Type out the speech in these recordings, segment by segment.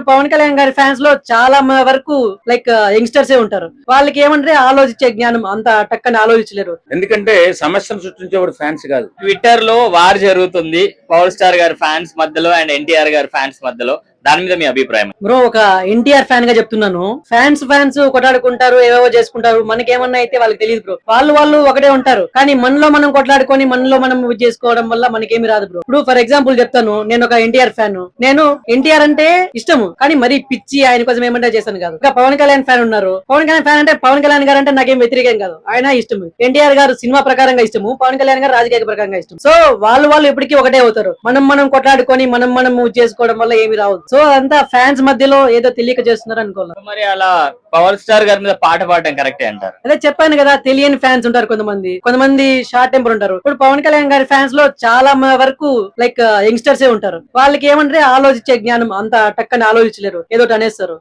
ఇప్పుడు పవన్ కళ్యాణ్ గారి ఫ్యాన్స్లో చాలా వరకు లైక్ యంగ్స్టర్స్ ఏ ఉంటారు. వాళ్ళకి ఏమంటే ఆలోచించే జ్ఞానం అంత టక్కని ఆలోచించలేరు. ఎందుకంటే సమస్యను సృష్టించేవాడు ఫ్యాన్స్ కాదు. ట్విట్టర్లో వార్ జరుగుతుంది. పవర్ స్టార్ గారి ఫ్యాన్స్ మధ్యలో అండ్ ఎన్టీఆర్ గారి ఫ్యాన్స్ మధ్యలో. దాని మీద మీ అభిప్రాయం? బ్రో ఒక ఎన్టీఆర్ ఫ్యాన్గా చెప్తున్నాను. ఫ్యాన్స్ ఫ్యాన్స్ కొట్లాడుకుంటారు ఏవేవో చేసుకుంటారు. మనకేమన్నా అయితే వాళ్ళకి తెలియదు బ్రో. వాళ్ళు వాళ్ళు ఒకటే ఉంటారు. కానీ మనలో మనం కొట్లాడుకొని మనలో మనం చేసుకోవడం వల్ల మనకేమి రాదు బ్రో. ఇప్పుడు ఫర్ ఎగ్జాంపుల్ చెప్తాను నేను ఒక ఎన్టీఆర్ ఫ్యాన్. నేను ఎన్టీఆర్ అంటే ఇష్టము కానీ మరీ పిచ్చి ఆయన కోసం ఏమంటే చేశాను కాదు. ఇంకా పవన్ కళ్యాణ్ ఫ్యాన్ ఉన్నారు. పవన్ కళ్యాణ్ ఫ్యాన్ అంటే పవన్ కళ్యాణ్ గారు అంటే నాకేం వ్యతిరేకం కాదు. ఆయన ఇష్టము. ఎన్టీఆర్ గారు సినిమా ప్రకారంగా ఇష్టము పవన్ కళ్యాణ్ గారు రాజకీయ ప్రకారంగా ఇష్టం సో వాళ్ళు వాళ్ళు ఎప్పటికీ ఒకటే అవుతారు. మనం మనం కొట్లాడుకొని మనం మనం చేసుకోవడం వల్ల ఏమి రావద్దు సో అదంతా ఫ్యాన్స్ మధ్యలో ఏదో తెలియక చేస్తున్నారు అనుకోవాలి. మరి అలా పవర్ స్టార్ గారి మీద పాట పాడడం కరెక్టే అంటారు? అదే చెప్పాను కదా తెలియని ఫ్యాన్స్ ఉంటారు కొంతమంది. కొంతమంది షార్ట్ టెంపర్ ఉంటారు. ఇప్పుడు పవన్ కళ్యాణ్ గారి ఫ్యాన్స్లో చాలా వరకు లైక్ యంగ్స్టర్స్ ఏ ఉంటారు. వాళ్ళకి ఏమంటే ఆలోచించే జ్ఞానం అంత టక్కని ఆలోచించలేరు. ఏదో అనేస్తారు.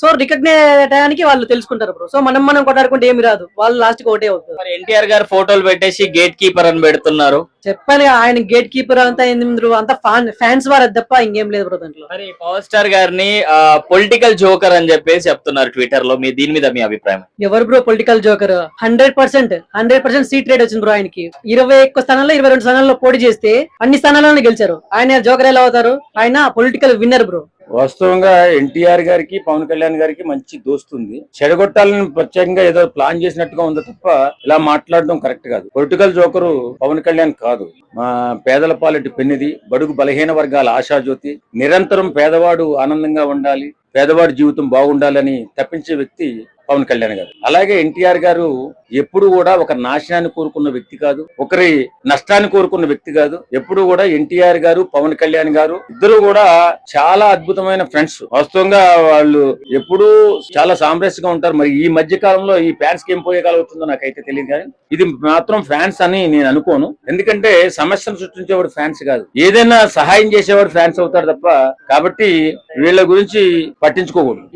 సో రికగ్నైజ్ అయ్యడానికి వాళ్ళు తెలుసుకుంటారు బ్రో సో మనం మనం కొట్టాడుకుంటే ఏమి రాదు. వాళ్ళు లాస్ట్కి ఒకటే అవుతారు. మరి ఎన్టీఆర్ గారు ఫోటోలు పెట్టేసి గేట్ కీపర్ అని పెడుతున్నారు. చెప్పాను కదా, ఆయన గేట్ కీపర్ అంతా అంత ఫ్యాన్స్ వారు తప్ప ఇంకేం లేదు బ్రో దాంట్లో. మరి పవర్ స్టార్ గారిని పొలిటికల్ జోకర్ అని చెప్పేసి చెప్తున్నారు ట్విట్టర్లో మీ దీని మీద మీ అభిప్రాయం? ఎవరు bro political joker hundred percent hundred percent seat rate వచ్చింది బ్రో ఆయనకి. ఇరవై ఒక్క స్థానాల్లో ఇరవై రెండు స్థానాల్లో పోటీ చేస్తే అన్ని స్థానాలను గెలిచారు. ఆయన జోకర్ ఎలా అవుతారు? ఆయన పొలిటికల్ విన్నర్ బ్రో. వాస్తవంగా ఎన్టీఆర్ గారికి పవన్ కళ్యాణ్ గారికి మంచి దోస్తుంది చెడగొట్టాలని ప్రత్యేకంగా ఏదో ప్లాన్ చేసినట్టుగా ఉందో తప్ప ఇలా మాట్లాడడం కరెక్ట్ కాదు. పొలిటికల్ జోకరు పవన్ కళ్యాణ్ కాదు. మా పేదల పాలెటి పెన్నిది బడుగు బలహీన వర్గాల ఆశాజ్యోతి నిరంతరం పేదవాడు ఆనందంగా ఉండాలి పేదవాడి జీవితం బాగుండాలని తప్పించే వ్యక్తి పవన్ కళ్యాణ్ గారు. అలాగే ఎన్టీఆర్ గారు ఎప్పుడు కూడా ఒక నాశనాన్ని కోరుకున్న వ్యక్తి కాదు ఒకరి నష్టాన్ని కోరుకున్న వ్యక్తి కాదు. ఎప్పుడు కూడా ఎన్టీఆర్ గారు పవన్ కళ్యాణ్ గారు ఇద్దరు కూడా చాలా అద్భుతమైన ఫ్రెండ్స్ వాస్తవంగా వాళ్ళు ఎప్పుడూ చాలా సామరస్యంగా ఉంటారు. మరి ఈ మధ్య కాలంలో ఈ ఫ్యాన్స్కి ఏం పోయే కాలం అవుతుందో నాకైతే తెలియదు కానీ ఇది మాత్రం ఫ్యాన్స్ అని నేను అనుకోను. ఎందుకంటే సమస్యను సృష్టించేవాడు ఫ్యాన్స్ కాదు. ఏదైనా సహాయం చేసేవాడు ఫ్యాన్స్ అవుతారు తప్ప కాబట్టి వీళ్ళ గురించి పట్టించుకోకూడదు.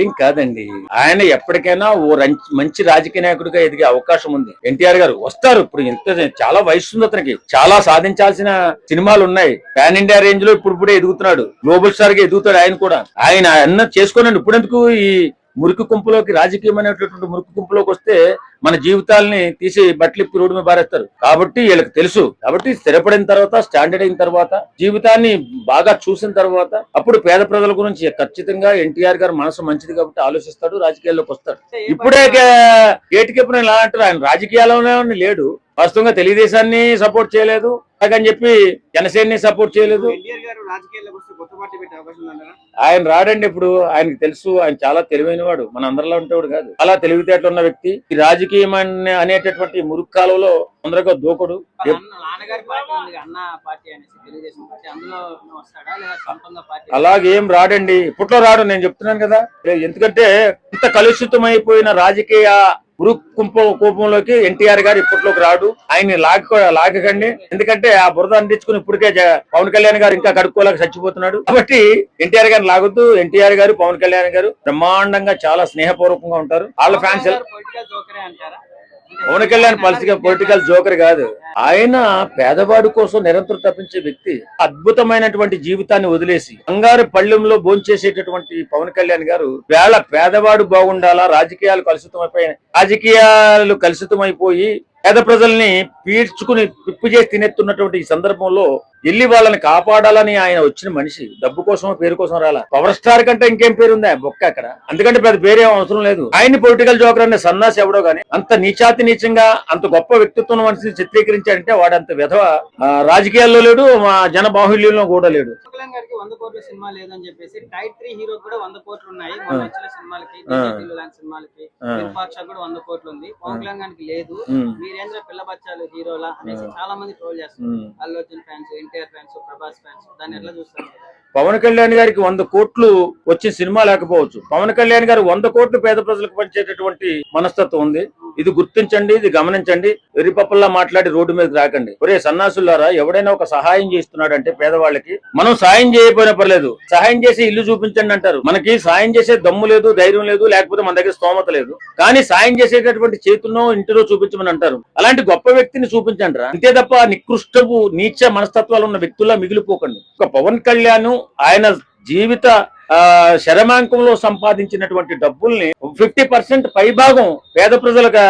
ఏం కాదండి. ఆయన ఎప్పటికైనా ఓ మంచి రాజకీయ నాయకుడిగా ఎదిగే అవకాశం ఉంది. ఎన్టీఆర్ గారు వస్తారు. ఇప్పుడు ఇంత చాలా వయసు ఉంది అతనికి. చాలా సాధించాల్సిన సినిమాలు ఉన్నాయి. పాన్ ఇండియా రేంజ్లో ఇప్పుడు ఇప్పుడే ఎదుగుతున్నాడు. గ్లోబల్ స్టార్గా ఎదుగుతాడు ఆయన కూడా. ఆయన అన్న చేసుకోనండి. ఇప్పుడెందుకు ఈ మురికి కుంపులోకి రాజకీయమైనటువంటి మురికి కుంపులోకి వస్తే మన జీవితాల్ని తీసి బట్టలిప్పి రోడ్డు మీద బారేస్తారు. కాబట్టి వీళ్ళకి తెలుసు. కాబట్టి స్థిరపడిన తర్వాత స్టాండర్డ్ అయిన తర్వాత జీవితాన్ని బాగా చూసిన తర్వాత అప్పుడు పేద ప్రజల గురించి ఖచ్చితంగా ఎన్టీఆర్ గారు మనసు మంచిది కాబట్టి ఆలోచిస్తాడు రాజకీయాల్లోకి వస్తాడు. ఇప్పుడే గేట్ కీపర్ ఇలా అంటారు. ఆయన రాజకీయాల్లోనే లేడు. వాస్తవంగా తెలుగుదేశాన్ని సపోర్ట్ చేయలేదు. అలాగని చెప్పి జనసేనని సపోర్ట్ చేయలేదు. ఆయన రాడండి ఇప్పుడు ఆయనకు తెలుసు ఆయన చాలా తెలివైన వాడు మన అందరిలో ఉంటేవాడు కాదు. చాలా తెలివితేటలు ఉన్న వ్యక్తి. ఈ రాజకీయం అనే- అనేటటువంటి మురుగు కాలంలో తొందరగా దూకుడు. అలాగేం రాడండి. ఇప్పట్లో రాడు నేను చెప్తున్నాను కదా. ఎందుకంటే ఇంత కలుషితం అయిపోయిన రాజకీయ ఉరు కుంప కోపంలోకి ఎన్టీఆర్ గారు ఇప్పట్లోకి రాడు. ఆయన లాగ లాగకండి. ఎందుకంటే ఆ బురద అందించుకుని ఇప్పటికే పవన్ కళ్యాణ్ గారు ఇంకా కడుక్కోలేక చచ్చిపోతున్నాడు. కాబట్టి ఎన్టీఆర్ గారిని లాగొద్దు. ఎన్టీఆర్ గారు పవన్ కళ్యాణ్ గారు బ్రహ్మాండంగా చాలా స్నేహపూర్వకంగా ఉంటారు. వాళ్ళ fans Pawan Kalyan political political joker కాదు. ఆయన పేదవాడి కోసం నిరంతరం తప్పించే వ్యక్తి అద్భుతమైనటువంటి జీవితాన్ని వదిలేసి బంగారు పళ్ళెంలో భోంచేసేటటువంటి పవన్ కళ్యాణ్ గారు వేళ పేదవాడు బాగుండాలా రాజకీయాలు కలుషితమైపోయి రాజకీయాలు కలుషితమైపోయి పేద ప్రజల్ని పీడ్చుకుని పిప్పు చేసి తినెత్తున్నటువంటి ఈ సందర్భంలో వెళ్ళి వాళ్ళని కాపాడాలని ఆయన వచ్చిన మనిషి. డబ్బు కోసం పేరు కోసం రాలా. పవర్ స్టార్ కంటే ఇంకేం పేరు ఉందా బొక్క అక్కడ. అందుకంటే పెద్ద పేరే అవసరం లేదు. ఆయన పొలిటికల్ జోకర్ అనే సన్నాసి ఎవడో గానీ అంత నీచాతి నీచంగా అంత గొప్ప వ్యక్తిత్వం మనిషిని చిత్రీకరించాడంటే వాడు అంత విధవ? రాజకీయాల్లో లేడు మా జన బాహుల్యంలో కూడా లేడు. వంద కోట్ల సినిమా లేదని చెప్పేసి టైప్ త్రీ హీరో కూడా వంద కోట్లు ఉన్నాయి. మొన్న వచ్చిన సినిమాలకి ఆ. దిల్లు లాంటి సినిమాలకి. ఆ. విరూపాక్ష కూడా వంద కోట్లు ఉంది. పవన్ కళ్యాణ్ గారికి లేదు. ఉమ్, మీరేంద్ర పిల్ల బచ్చాలు హీరోలా అనేసి చాలా మంది ట్రోల్ చేస్తారు. Allu Arjun fans NTR fans Prabhas fans దాన్ని ఎట్లా చూస్తారు? పవన్ కళ్యాణ్ గారికి వంద కోట్లు వచ్చే సినిమా లేకపోవచ్చు. పవన్ కళ్యాణ్ గారు వంద కోట్లు పేద ప్రజలకు పంచేటటువంటి మనస్తత్వం ఉంది. ఇది గుర్తించండి ఇది గమనించండి. వెరిపప్పల్లా మాట్లాడి రోడ్డు మీద రాకండి. ఒరే సన్నాసులారా ఎవడైనా ఒక సహాయం చేస్తున్నాడంటే పేదవాళ్ళకి మనం సాయం చేయకపోయినా పర్లేదు. సహాయం చేసి ఇల్లు చూపించండి అంటారు. మనకి సాయం చేసే దమ్ము లేదు ధైర్యం లేదు లేకపోతే మన దగ్గర స్తోమత లేదు. కానీ సాయం చేసేటటువంటి చేతుల్లో ఇంటిలో చూపించమని అంటారు. అలాంటి గొప్ప వ్యక్తిని చూపించండి రా. అంతే తప్ప నికృష్టపు నీచ మనస్తత్వాలు ఉన్న వ్యక్తుల్లా మిగిలిపోకండి. ఒక పవన్ కళ్యాణ్ ఆయన జీవిత ఆ, శరమాంకంలో సంపాదించినటువంటి డబ్బుల్ని ఫిఫ్టీ పర్సెంట్ పైభాగం పేద ప్రజలకు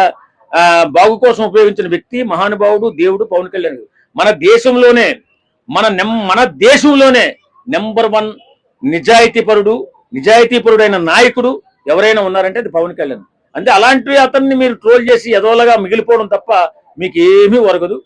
ఆ, బాగు కోసం ఉపయోగించిన వ్యక్తి మహానుభావుడు దేవుడు పవన్ కళ్యాణ్. మన దేశంలోనే మన మన దేశంలోనే నెంబర్ వన్ నిజాయితీపరుడు నిజాయితీపరుడైన నాయకుడు ఎవరైనా ఉన్నారంటే అది పవన్ కళ్యాణ్. అంటే అలాంటి అతన్ని మీరు ట్రోల్ చేసి ఎదవలగా మిగిలిపోవడం తప్ప మీకు ఏమీ ఒరగదు.